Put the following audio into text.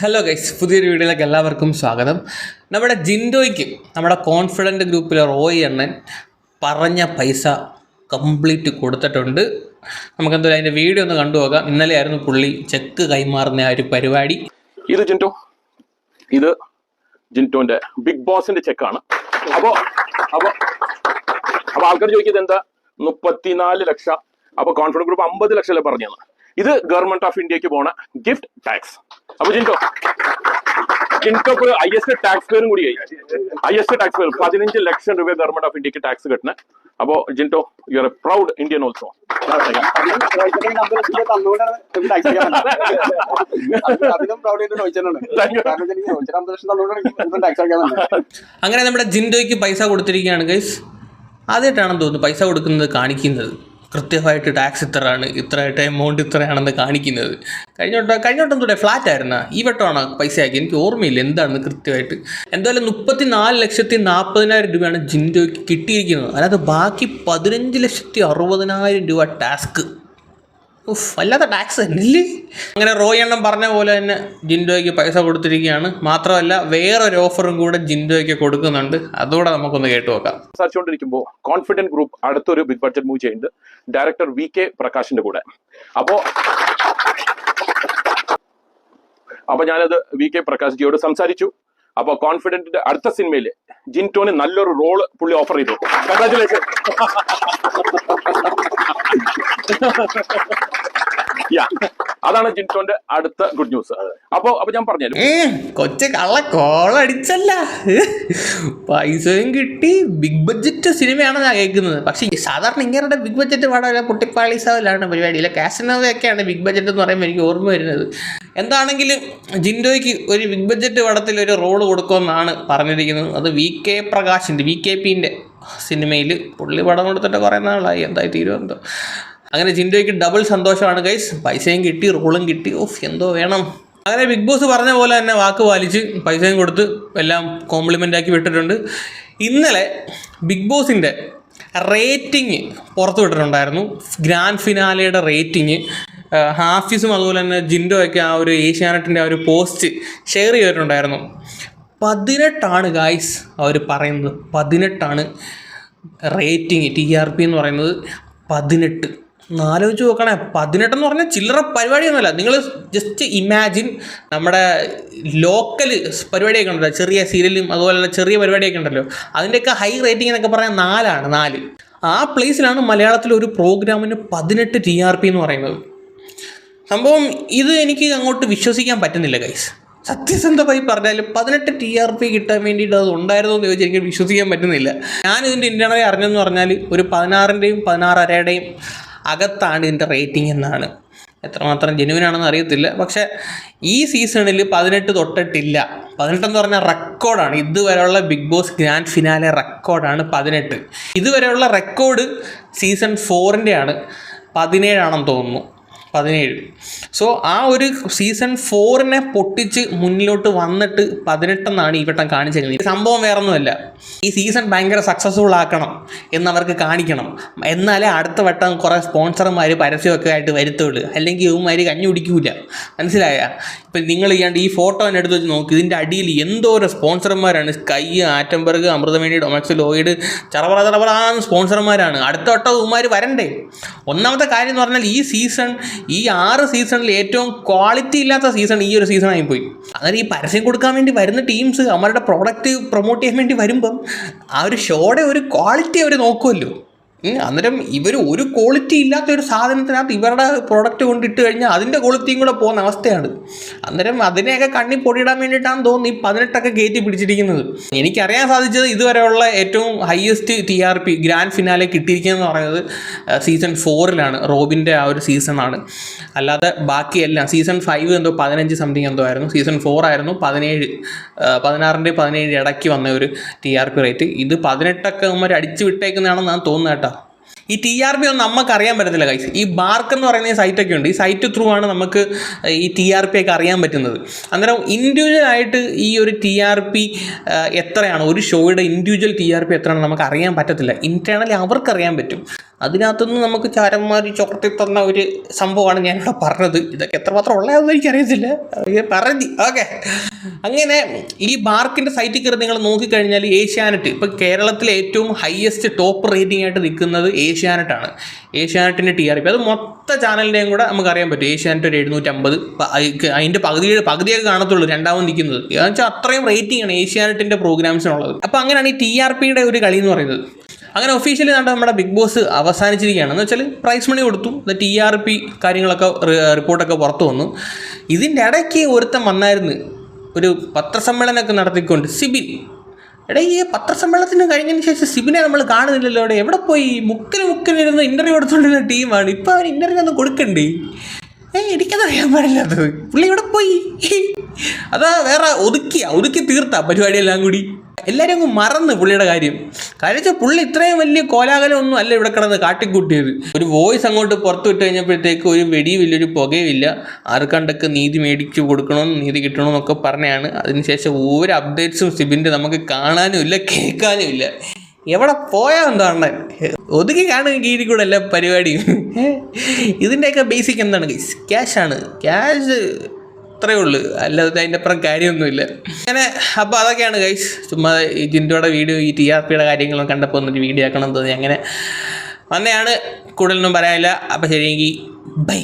Hello guys പുതിയൊരു വീഡിയോയിലേക്ക് എല്ലാവർക്കും സ്വാഗതം. നമ്മുടെ ജിൻഡോയ്ക്ക് നമ്മുടെ കോൺഫിഡന്റ് ഗ്രൂപ്പിലെ റോയ് എണ്ണൻ പറഞ്ഞ പൈസ കംപ്ലീറ്റ് കൊടുത്തിട്ടുണ്ട്. നമുക്കെന്തായാലും അതിന്റെ വീഡിയോ ഒന്ന് കണ്ടുപോകാം ഇന്നലെയായിരുന്നു പുള്ളി ചെക്ക് കൈമാറുന്ന ആ ഒരു പരിപാടി. ഇത് ജിന്റോ ഇത് ജിന്റോന്റെ ബിഗ് ബോസിന്റെ ചെക്കാണ് അപ്പോൾ അപ്പോൾ അപ്പോൾ ആൾക്കാർ ചോദിക്കുന്നത് എന്താ? മുപ്പത്തിനാല് ലക്ഷം. അപ്പോൾ കോൺഫിഡൻസ് ഗ്രൂപ്പ് അമ്പത് ലക്ഷം അല്ലേ പറഞ്ഞു ഇത് ഗവൺമെന്റ് ഓഫ് ഇന്ത്യയ്ക്ക് പോണ ഗിഫ്റ്റ് ടാക്സ് അപ്പൊ ജിന്റോ ഐ എസ് ടാക്സ് പേരും കൂടിയായി എസ് ടാക്സ് പേർ പതിനഞ്ച് ലക്ഷം രൂപ ഗവൺമെന്റ് ഓഫ് ഇന്ത്യയ്ക്ക് ടാക്സ് കിട്ടണേ. അപ്പോ Jinto you are a proud Indian also അങ്ങനെ നമ്മുടെ ജിൻഡോയ്ക്ക് പൈസ കൊടുത്തിരിക്കുകയാണ് ഗൈസ് ആദ്യമായിട്ടാണെന്ന് തോന്നുന്നു പൈസ കൊടുക്കുന്നത് കാണിക്കുന്നത്. കൃത്യമായിട്ട് ടാക്സ് ഇത്രയാണ് ഇത്രയായിട്ട് എമൗണ്ട് ഇത്രയാണെന്ന് കാണിക്കുന്നത്. കഴിഞ്ഞ വട്ടം കഴിഞ്ഞ വട്ടം തൊട്ടേ ഫ്ലാറ്റ് ആയിരുന്ന ഈ വട്ടമാണ് പൈസ ആക്കി എനിക്ക് ഓർമ്മയില്ല എന്താണെന്ന് കൃത്യമായിട്ട്. എന്തായാലും മുപ്പത്തി നാല് ലക്ഷത്തി നാൽപ്പതിനായിരം രൂപയാണ് ജിൻഡോയ്ക്ക് കിട്ടിയിരിക്കുന്നത്. അതായത് ബാക്കി പതിനഞ്ച് ലക്ഷത്തി അറുപതിനായിരം രൂപ ടാസ്ക് ഉഫ് വല്ലാത്ത ടാക്സ് തന്നെയല്ലേ? അങ്ങനെ റോയ് എണ്ണം പറഞ്ഞ പോലെ തന്നെ ജിൻഡോയ്ക്ക് പൈസ കൊടുത്തിരിക്കുകയാണ്. മാത്രമല്ല വേറൊരു ഓഫറും കൂടെ ജിൻഡോയ്ക്ക് കൊടുക്കുന്നുണ്ട്. അതുകൂടെ നമുക്കൊന്ന് കേട്ടു നോക്കാം. സംസാരിച്ചുകൊണ്ടിരിക്കുമ്പോൾ കോൺഫിഡന്റ് ഗ്രൂപ്പ് അടുത്തൊരു ബിഗ് ബഡ്ജറ്റ് മൂവ് ചെയ്യുന്നുണ്ട്. ഡയറക്ടർ വി കെ പ്രകാശിന്റെ കൂടെ. അപ്പോ അപ്പൊ ഞാനത് വി കെ പ്രകാശ് ജിയോട് സംസാരിച്ചു. അപ്പൊ കോൺഫിഡന്റിന്റെ അടുത്ത സിനിമയിൽ ജിൻടോന് നല്ലൊരു റോൾ പുള്ളി ഓഫർ ചെയ്തു. കൺഗ്രാറ്റുലേഷൻ അതാണ് ജിൻസോന്റെ അടുത്ത ഗുഡ് ന്യൂസ് അപ്പൊ അപ്പൊ ഞാൻ പറഞ്ഞു കൊച്ചു കള്ള കോളടിച്ചല്ല പൈസയും കിട്ടി. ബിഗ് ബഡ്ജറ്റ് സിനിമയാണ് ഞാൻ കേൾക്കുന്നത്. പക്ഷേ സാധാരണ ഇങ്ങനെ ബിഗ് ബഡ്ജറ്റ് പാടാൻ പൊട്ടിപ്പാളിസാവിലാണ് പരിപാടി ഇല്ല കാസിനോവയൊക്കെയാണ് ബിഗ് ബഡ്ജറ്റ് എന്ന് പറയുമ്പോൾ എനിക്ക് ഓർമ്മ വരുന്നത്. എന്താണെങ്കിലും ജിൻഡോയ്ക്ക് ഒരു ബിഗ് ബഡ്ജറ്റ് പടത്തിൽ ഒരു റോൾ കൊടുക്കുമെന്നാണ് പറഞ്ഞിരിക്കുന്നത്. അത് വി കെ പ്രകാശിന്റെ വി കെ പിന്റെ സിനിമയിൽ പുള്ളി പടം കൊടുത്തിട്ട് കുറേ നാളായി. എന്തായി തീരുമെന്തോ അങ്ങനെ ജിൻഡോയ്ക്ക് ഡബിൾ സന്തോഷമാണ് ഗൈസ് പൈസയും കിട്ടി റോളും കിട്ടി. ഓഫ് എന്തോ വേണം. അങ്ങനെ ബിഗ് ബോസ് പറഞ്ഞ പോലെ തന്നെ വാക്ക് പാലിച്ച് പൈസയും കൊടുത്ത് എല്ലാം കോംപ്ലിമെന്റ് ആക്കി വിട്ടിട്ടുണ്ട്. ഇന്നലെ ബിഗ് ബോസിന്റെ റേറ്റിംഗ് പുറത്തു വിട്ടിട്ടുണ്ടായിരുന്നു. ഗ്രാൻഡ് ഫിനാലയുടെ റേറ്റിംഗ് ഹാഫീസും അതുപോലെ തന്നെ ജിൻഡോ ഒക്കെ ആ ഒരു ഏഷ്യാനെറ്റിന്റെ ആ ഒരു പോസ്റ്റ് ഷെയർ ചെയ്തിട്ടുണ്ടായിരുന്നു. പതിനെട്ടാണ് ഗായ്സ് അവർ പറയുന്നത്. പതിനെട്ടാണ് റേറ്റിംഗ് ടി ആർ പി എന്ന് പറയുന്നത്. പതിനെട്ട്. നാലോചിച്ച് നോക്കണേ. പതിനെട്ടെന്ന് പറഞ്ഞാൽ ചില്ലറ പരിപാടിയൊന്നുമല്ല. നിങ്ങൾ ജസ്റ്റ് ഇമാജിൻ നമ്മുടെ ലോക്കൽ പരിപാടിയൊക്കെ ഉണ്ടല്ലോ. ചെറിയ സീരിയലും അതുപോലെ ചെറിയ പരിപാടിയൊക്കെ ഉണ്ടല്ലോ. അതിന്റെയൊക്കെ ഹൈ റേറ്റിംഗ് എന്നൊക്കെ പറഞ്ഞാൽ നാലാണ് നാല്. ആ പ്ലേസിലാണ് മലയാളത്തിൽ ഒരു പ്രോഗ്രാമിന് പതിനെട്ട് ടി ആർ പി എന്ന് പറയുന്നത്. സംഭവം ഇത് എനിക്ക് അങ്ങോട്ട് വിശ്വസിക്കാൻ പറ്റുന്നില്ല ഗൈസ് സത്യസന്ധമായി പറഞ്ഞാൽ പതിനെട്ട് ടി ആർ പി കിട്ടാൻ വേണ്ടിയിട്ട് അത് ഉണ്ടായിരുന്നു എന്ന് ചോദിച്ചാൽ എനിക്ക് വിശ്വസിക്കാൻ പറ്റുന്നില്ല. ഞാൻ ഇതിന്റെ ഇന്റർണലി അറിഞ്ഞെന്ന് പറഞ്ഞാൽ ഒരു പതിനാറിന്റെയും പതിനാറരയുടെയും അകത്താണ് ഇതിന്റെ റേറ്റിംഗ് എന്നാണ്. എത്രമാത്രം ജെനുവിൻ ആണെന്ന് അറിയത്തില്ല. പക്ഷേ ഈ സീസണിൽ പതിനെട്ട് തൊട്ടിട്ടില്ല. പതിനെട്ടെന്ന് പറഞ്ഞാൽ റെക്കോർഡാണ് ഇതുവരെയുള്ള ബിഗ് ബോസ് ഗ്രാൻഡ് ഫിനാലെ റെക്കോർഡാണ് പതിനെട്ട്. ഇതുവരെയുള്ള റെക്കോർഡ് സീസൺ ഫോറിന്റെയാണ് പതിനേഴാണെന്ന് തോന്നുന്നു. പതിനേഴ്. സോ ആ ഒരു സീസൺ ഫോറിനെ പൊട്ടിച്ച് മുന്നിലോട്ട് വന്നിട്ട് പതിനെട്ടെന്നാണ് ഈ വട്ടം കാണിച്ചേക്കുന്നത്. ഈ സംഭവം വേറൊന്നുമല്ല. ഈ സീസൺ ഭയങ്കര സക്സസ്ഫുൾ ആക്കണം എന്നവർക്ക് കാണിക്കണം. എന്നാലേ അടുത്ത വട്ടം കുറേ സ്പോൺസർമാർ പരസ്യമൊക്കെ ആയിട്ട് വരുത്തുള്ളൂ. അല്ലെങ്കിൽ ഇവന്മാർ കഞ്ഞി കുടിക്കൂല. മനസ്സിലായ? ഇപ്പം നിങ്ങൾ ചെയ്യാണ്ട് ഈ ഫോട്ടോ തന്നെ എടുത്ത് വെച്ച് നോക്കി. ഇതിന്റെ അടിയിൽ എന്തോരം സ്പോൺസർമാരാണ് Sky Atomberg Amruthaveni Domex Lloyd ചറവറ ചറവറ സ്പോൺസർമാരാണ് അടുത്ത വട്ടം ഇവന്മാർ വരണ്ടേ? ഒന്നാമത്തെ കാര്യം എന്ന് പറഞ്ഞാൽ ഈ സീസൺ ഈ ആറ് സീസണിൽ ഏറ്റവും ക്വാളിറ്റി ഇല്ലാത്ത സീസൺ ഈ ഒരു സീസണായി പോയി. അങ്ങനെ ഈ പരസ്യം കൊടുക്കാൻ വേണ്ടി വരുന്ന ടീംസ് അവരുടെ പ്രോഡക്റ്റ് പ്രൊമോട്ട് ചെയ്യാൻ വേണ്ടി വരുമ്പം ആ ഒരു ഷോയുടെ ഒരു ക്വാളിറ്റി അവർ നോക്കുമല്ലോ അന്നേരം ഇവർ ഒരു ക്വാളിറ്റി ഇല്ലാത്ത ഒരു സാധനത്തിനകത്ത് ഇവരുടെ പ്രോഡക്റ്റ് കൊണ്ടിട്ട് കഴിഞ്ഞാൽ അതിന്റെ ക്വാളിറ്റിയും കൂടെ പോകുന്ന അവസ്ഥയാണ്. അന്നേരം അതിനെയൊക്കെ കണ്ണി പൊടിയിടാൻ വേണ്ടിയിട്ടാണ് തോന്നുന്നു ഈ പതിനെട്ടൊക്കെ കയറ്റി പിടിച്ചിരിക്കുന്നത്. എനിക്കറിയാൻ സാധിച്ചത് ഇതുവരെയുള്ള ഏറ്റവും highest T R P grand finale കിട്ടിയിരിക്കുന്നതെന്ന് പറയുന്നത് സീസൺ ഫോറിലാണ് റോബിന്റെ ആ ഒരു സീസണാണ് അല്ലാതെ ബാക്കിയെല്ലാം സീസൺ ഫൈവ് എന്തോ പതിനഞ്ച് സംതിങ് എന്തോ ആയിരുന്നു സീസൺ ഫോർ ആയിരുന്നു പതിനേഴ് പതിനാറിന്റെ പതിനേഴ് ഇടയ്ക്ക് വന്ന ഒരു ടി ആർ പി റേറ്റ് ഇത് പതിനെട്ടൊക്കെ നമ്മൾ അടിച്ചു വിട്ടേക്കുന്നതാണെന്ന് ഞാൻ തോന്നുന്നു കേട്ടോ. ഈ ടി ആർ പി ഒന്നും നമുക്ക് അറിയാൻ പറ്റത്തില്ല കൈസ് ഈ ബാർക്ക് എന്ന് പറയുന്ന സൈറ്റൊക്കെ ഉണ്ട്. ഈ സൈറ്റ് ത്രൂ ആണ് നമുക്ക് ഈ ടി ആർ പി ഒക്കെ അറിയാൻ പറ്റുന്നത്. അന്നേരം ഇൻഡിവിജ്വൽ ആയിട്ട് ഈ ഒരു ടി ആർ പി എത്രയാണ്? ഒരു ഷോയുടെ ഇൻഡിവിജ്വൽ ടി ആർ പി എത്രയാണ് നമുക്ക് അറിയാൻ പറ്റത്തില്ല. ഇന്റേണലി അവർക്ക് അറിയാൻ പറ്റും. അതിനകത്തുനിന്ന് നമുക്ക് ചാരന്മാർ ചോർത്തി തന്ന ഒരു സംഭവമാണ് ഞാനിവിടെ പറഞ്ഞത്. ഇതൊക്കെ എത്രമാത്രം ഉള്ളതെന്ന് എനിക്കറിയത്തില്ല. പറഞ്ഞു ഓക്കെ. അങ്ങനെ ഈ ബാർക്കിന്റെ സൈറ്റിൽ കയറി നിങ്ങൾ നോക്കിക്കഴിഞ്ഞാൽ ഏഷ്യാനെറ്റ് ഇപ്പോൾ കേരളത്തിലെ ഏറ്റവും ഹയസ്റ്റ് ടോപ്പ് റേറ്റിംഗ് ആയിട്ട് നിൽക്കുന്നത് ഏഷ്യാനെറ്റാണ്. ഏഷ്യാനെറ്റിന്റെ ടി ആർ പി അത് മൊത്ത ചാനലിന്റെയും കൂടെ നമുക്ക് അറിയാൻ പറ്റും. ഏഷ്യാനെറ്റ് ഒരു എഴുന്നൂറ്റമ്പത് അതിന്റെ പകുതിയുടെ പകുതിയൊക്കെ കാണത്തുള്ളൂ രണ്ടാമത് നിൽക്കുന്നത്. എന്ന് വെച്ചാൽ അത്രയും റേറ്റിംഗ് ആണ് ഏഷ്യാനെറ്റിന്റെ പ്രോഗ്രാംസിനുള്ളത് അപ്പോൾ അങ്ങനെയാണ് ഈ ടി ആർ പിയുടെ ഒരു കളി എന്ന് പറയുന്നത്. അങ്ങനെ ഒഫീഷ്യലി കണ്ട നമ്മുടെ ബിഗ് ബോസ് അവസാനിച്ചിരിക്കുകയാണ്. എന്ന് വെച്ചാൽ പ്രൈസ് മണി കൊടുത്തു. ടി ആർ പി കാര്യങ്ങളൊക്കെ റിപ്പോർട്ടൊക്കെ പുറത്തു വന്നു. ഇതിന്റെ ഇടയ്ക്ക് ഒരുത്തൻ വന്നായിരുന്നു. ഒരു പത്രസമ്മേളനമൊക്കെ നടത്തിക്കൊണ്ട് സിബിൻ. എടാ ഈ പത്രസമ്മേളനത്തിന് കഴിഞ്ഞതിന് ശേഷം സിബിനെ നമ്മൾ കാണുന്നില്ലല്ലോ. അവിടെ എവിടെ പോയി? മുക്കിന് മുക്കിലിരുന്ന് ഇന്റർവ്യൂ എടുത്തുകൊണ്ടിരുന്ന ടീമാണ് ഇപ്പോൾ അവൻ ഇന്റർവ്യൂ ഒന്നും കൊടുക്കണ്ടേ? ഏ എനിക്കതറിയാൻ പാടില്ലാത്തത് പുള്ളി ഇവിടെ പോയി? അതാ വേറെ ഒതുക്കിയ ഒതുക്കി തീർത്ത പരിപാടിയെല്ലാം കൂടി. എല്ലാവരും അങ്ങ് മറന്ന് പുള്ളിയുടെ കാര്യം. കാര്യം പുള്ളി ഇത്രയും വലിയ കോലാഹലമൊന്നും അല്ല ഇവിടെ കിടന്ന് കാട്ടിക്കൂട്ടിയത്. ഒരു വോയിസ് അങ്ങോട്ട് പുറത്തു വിട്ട് കഴിഞ്ഞപ്പോഴത്തേക്ക് ഒരു വെടിയുമില്ല ഒരു പുകയുമില്ല ആർക്കണ്ടൊക്കെ നീതി മേടിച്ചു കൊടുക്കണമെന്ന് നീതി കിട്ടണമെന്നൊക്കെ പറഞ്ഞാണ്. അതിനുശേഷം ഒരു അപ്ഡേറ്റ്സും സിബിന്റെ നമുക്ക് കാണാനും ഇല്ല കേൾക്കാനും ഇല്ല. എവിടെ പോയാൽ എന്താണ് ഒതുക്കി കാണുക കീഴിൽ കൂടെ അല്ല പരിപാടിയും ഇതിന്റെയൊക്കെ ബേസിക് എന്താണ്? ക്യാഷാണ് ക്യാഷ് അത്രയേ ഉള്ളൂ. അല്ലാതെ അതിന്റെ അപ്പുറം കാര്യമൊന്നുമില്ല. അങ്ങനെ അപ്പോൾ അതൊക്കെയാണ് ഗൈസ് ചുമ്മാ ഈ ജിൻഡോയുടെ വീഡിയോ ഈ ടി ആർ പിയുടെ കാര്യങ്ങളും കണ്ടപ്പോൾ ഒന്നൊരു വീഡിയോ ആക്കണം എന്ന് തോന്നി. അങ്ങനെ വന്നെയാണ്. കൂടുതലൊന്നും പറയാനില്ല. അപ്പോൾ ശരിയെങ്കിൽ ബൈ